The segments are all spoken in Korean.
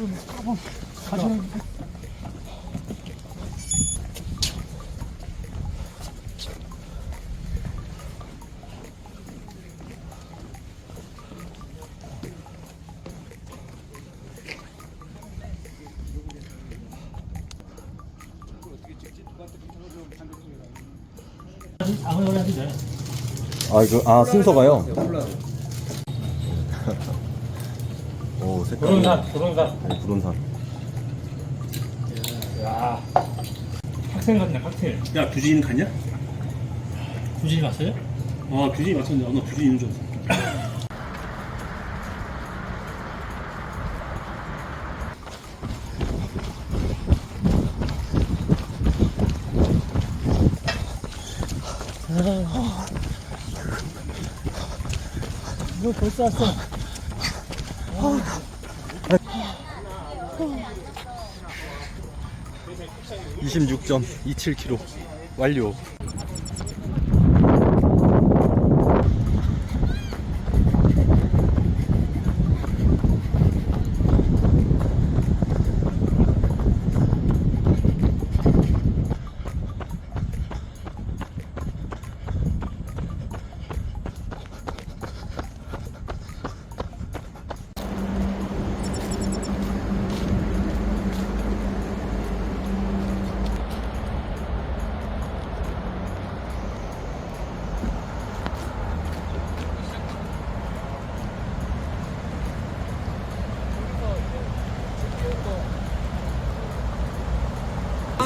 거의 한 30분 한번 가시는 장을 해야 돼. 아, 그, 아, 순서가요? 오, 색깔. 도론산, 도론산. 네, 부동산. 야, 학생 같네, 학생. 야 규진이 갔냐? 구진이 갔어요? 아 규진이 맞췄네. 아, 나 규진이 있는 줄 알았어. 너 벌써 왔어. 26.27km 완료.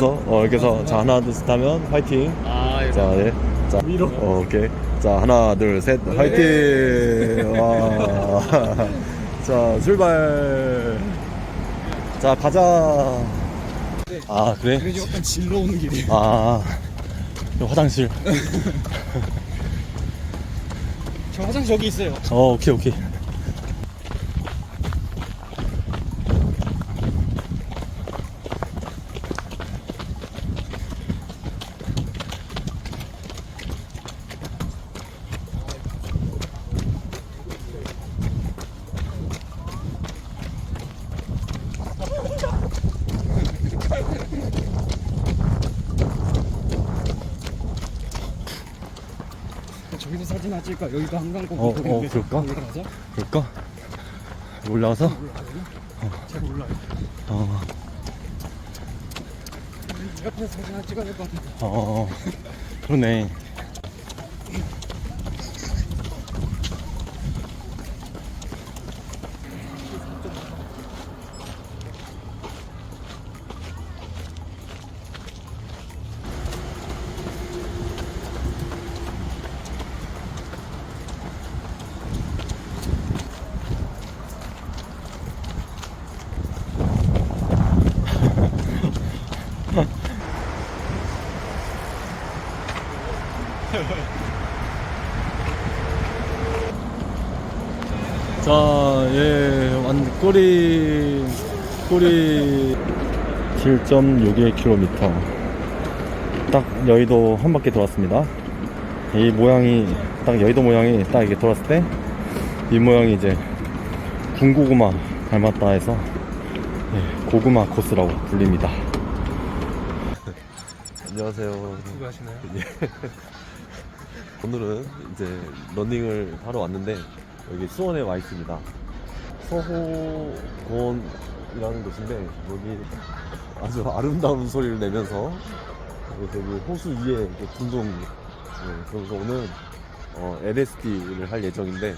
그래서 어, 이렇게 해서 자 하나 둘 셋 하면 화이팅. 아, 자, 네. 자, 위로. 어, 오케이. 자, 하나, 둘, 셋, 화이팅! 와. 자, 출발! 자, 가자! 아, 그래? 그래서 약간 질러 오는 길이. 아, 저 화장실. 저 화장 저기 있어요. 어, 오케이, 오케이. 사진 안 찍을까? 여기가 한강공. 어, 어, 그럴까? 여기 가자. 그럴까? 올라가서? 잘 몰라요. 어, 옆에서 사진 안 찍어야 될 것 같은데. 어, 그러네. 자, 예, 완, 꼬리, 꼬리 7.61km. 딱 여의도 한 바퀴 돌았습니다. 이 모양이, 딱 여의도 모양이 딱 이렇게 돌았을 때, 이 모양이 이제 군고구마 닮았다 해서, 예, 고구마 코스라고 불립니다. 안녕하세요. 수고하시나요? 오늘은 이제 러닝을 하러 왔는데 여기 수원에 와 있습니다. 서호공원이라는 곳인데 여기 아주 아름다운 소리를 내면서 여기 호수 위에 둥둥 네, 그래서 오늘 어, LSD를 할 예정인데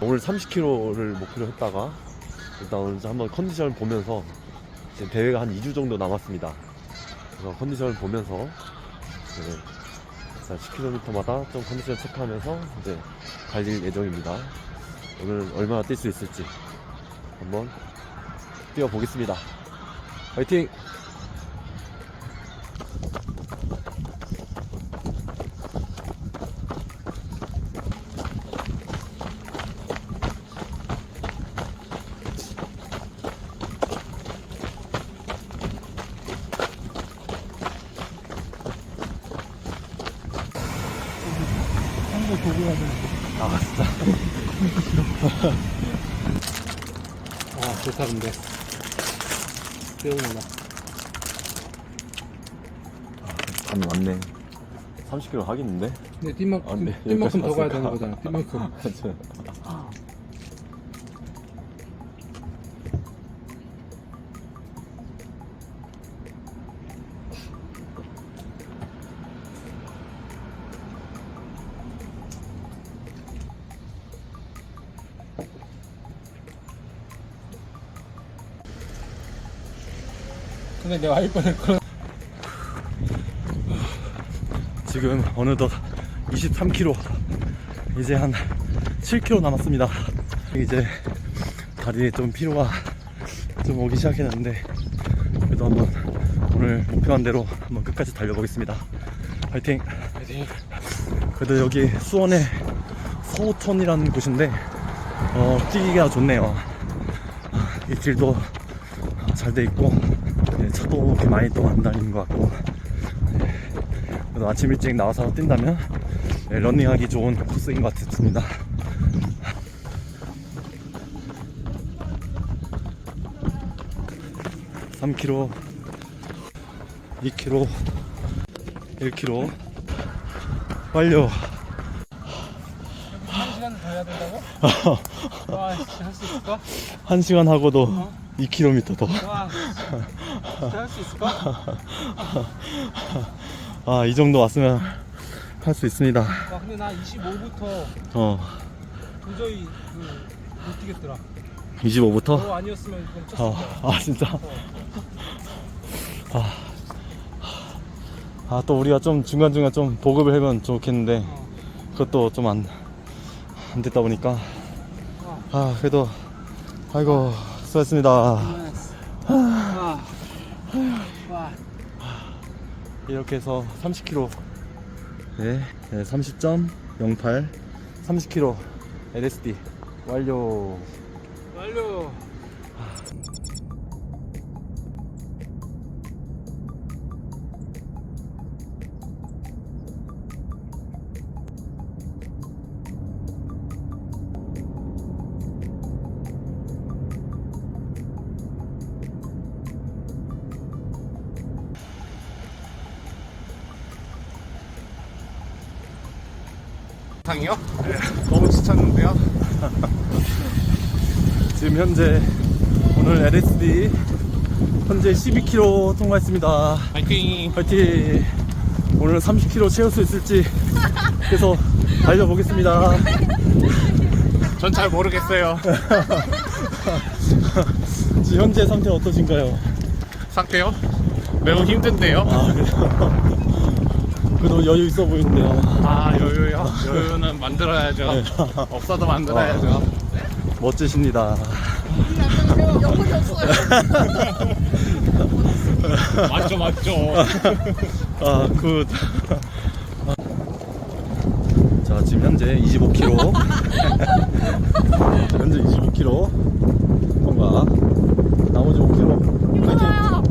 오늘 30km를 목표로 했다가 일단 한번 컨디션을 보면서 지금 대회가 한 2주 정도 남았습니다. 그래서 컨디션을 보면서 네, 자, 10km마다 좀 컨디션 체크하면서 이제 달릴 예정입니다. 오늘 얼마나 뛸 수 있을지 한번 뛰어보겠습니다. 화이팅! 보고. 아, 진짜. 아, 좋다, 근데. 뛰어오나. 안 맞네 30km 하겠는데? 근데 뛴 만큼, 아, 네. 뛴 만큼 더 가야 여기까지 되는 왔으니까. 거잖아. 뛴 만큼. 맞아. 근데 내가 이번에 그런. 지금 어느덧 23km 이제 한 7km 남았습니다. 이제 다리에 좀 피로가 좀 오기 시작했는데 그래도 한번 오늘 목표한 대로 한번 끝까지 달려보겠습니다. 화이팅! 그래도 여기 수원의 서우천이라는 곳인데 어, 뛰기가 좋네요. 이 길도 잘 돼 있고 네, 차도 그렇게 많이 또안 다니는 것 같고. 그래도 아침 일찍 나와서 뛴다면 네, 러닝하기 좋은 코스인 것 같습니다. (3 k m) (2 k m) (1 k m) 완료 한 시간 더 해야 된다고? 와, 진짜 할 수 있을까? (1 시간) 하고도 (2 km) 더 와, 진짜 할 수 있을까? 아, 이 정도 왔으면 할 수 있습니다. 와, 근데 나 25부터 어, 도저히 그, 못 뛰겠더라. 25부터? 너 아니었으면 이건 어, 쳤을 거야. 아, 진짜? 아, 아, 또 우리가 좀 중간중간 좀 보급을 하면 좋겠는데, 어. 그것도 좀 안, 안 됐다 보니까, 어. 아, 그래도, 아이고, 수고했습니다. 이렇게 해서 30km, 네, 네 30.08, 30km LSD 완료. 완료. 상이요? 너무 지쳤는데요? 지금 현재 오늘 LSD 현재 12km 통과했습니다. 파이팅! 파이팅! 오늘 30km 채울 수 있을지 계속 달려보겠습니다. 전 잘 모르겠어요. 지금 현재 상태 어떠신가요? 상태요? 매우 힘든데요? 아, 그래요? 그래도 여유 있어 보이는데요. 아 여유요? 여유는 만들어야죠. 네. 없어도 만들어야죠. 멋지십니다. 영혼이 없어요. 맞죠 맞죠. 아, 굿. 자, 지금 현재 25km. 현재 25km. 통과. 나머지 5km. 힘들어요.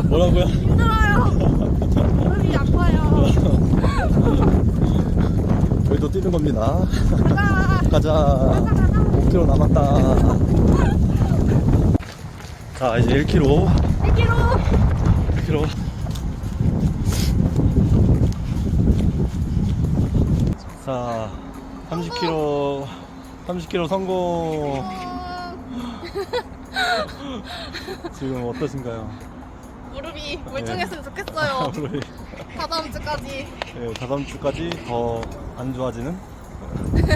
뭐라고요? 힘들어요. 아파요. 저희도 뛰는 겁니다. 가자. 가자. 5km 남았다. 자, 이제 1km. 1km. 1km. 자, 30km. 30km 성공. 지금 어떠신가요? 무릎이 멀쩡했으면 좋겠어요. 다다음 주까지. 네, 다다음 주까지 더 안 좋아지는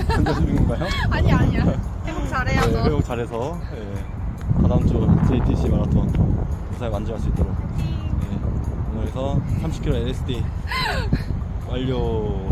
컨디션 중인가요? 아니 아니야. 회복 네, 잘해야죠. 회복 잘해서 네, 다다음 주 JTC 마라톤 무사히 완주할 수 있도록 네, 오늘에서 30km LSD 완료